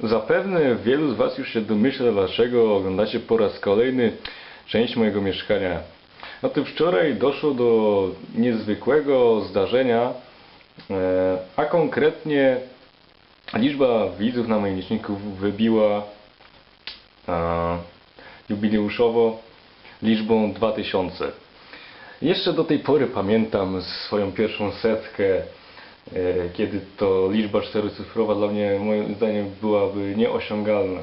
Zapewne wielu z Was już się domyśla, dlaczego oglądacie po raz kolejny część mojego mieszkania. Otóż wczoraj doszło do niezwykłego zdarzenia, e, a konkretnie liczba widzów na moim liczniku wybiła e, jubileuszowo liczbą 2000. Jeszcze do tej pory pamiętam swoją pierwszą setkę, kiedy to liczba czterocyfrowa dla mnie moim zdaniem byłaby nieosiągalna.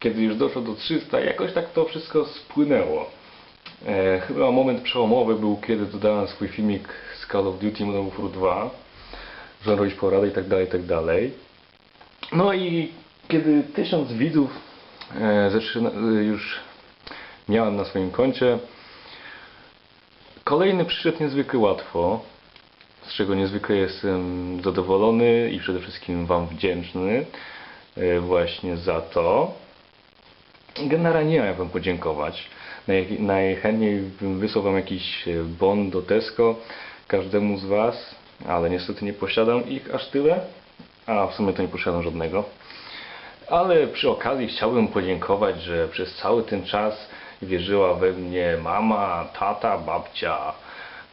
Kiedy już doszło do 300, jakoś tak to wszystko spłynęło. E, chyba moment przełomowy był, kiedy dodałem swój filmik z Call of Duty Modern Warfare 2, że robić poradę i tak dalej, i tak dalej. No i kiedy tysiąc widzów e, e, już miałem na swoim koncie, kolejny przyszedł niezwykle łatwo, z czego niezwykle jestem zadowolony i przede wszystkim Wam wdzięczny e, właśnie za to. Generalnie nie mam Wam podziękować. Naj, najchętniej bym wysłał Wam jakiś e, bon do Tesco każdemu z Was, ale niestety nie posiadam ich aż tyle, a w sumie to nie posiadam żadnego. Ale przy okazji chciałbym podziękować, że przez cały ten czas wierzyła we mnie mama, tata, babcia.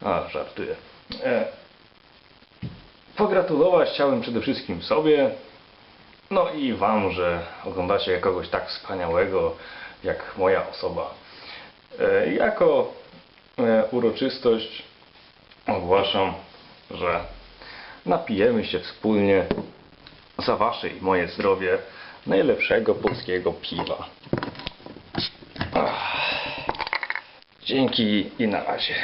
A, żartuję. E, pogratulować chciałem przede wszystkim sobie, no i Wam, że oglądacie kogoś tak wspaniałego jak moja osoba. E, jako e, uroczystość ogłaszam, że napijemy się wspólnie za Wasze i moje zdrowie najlepszego polskiego piwa. Dzięki i na razie.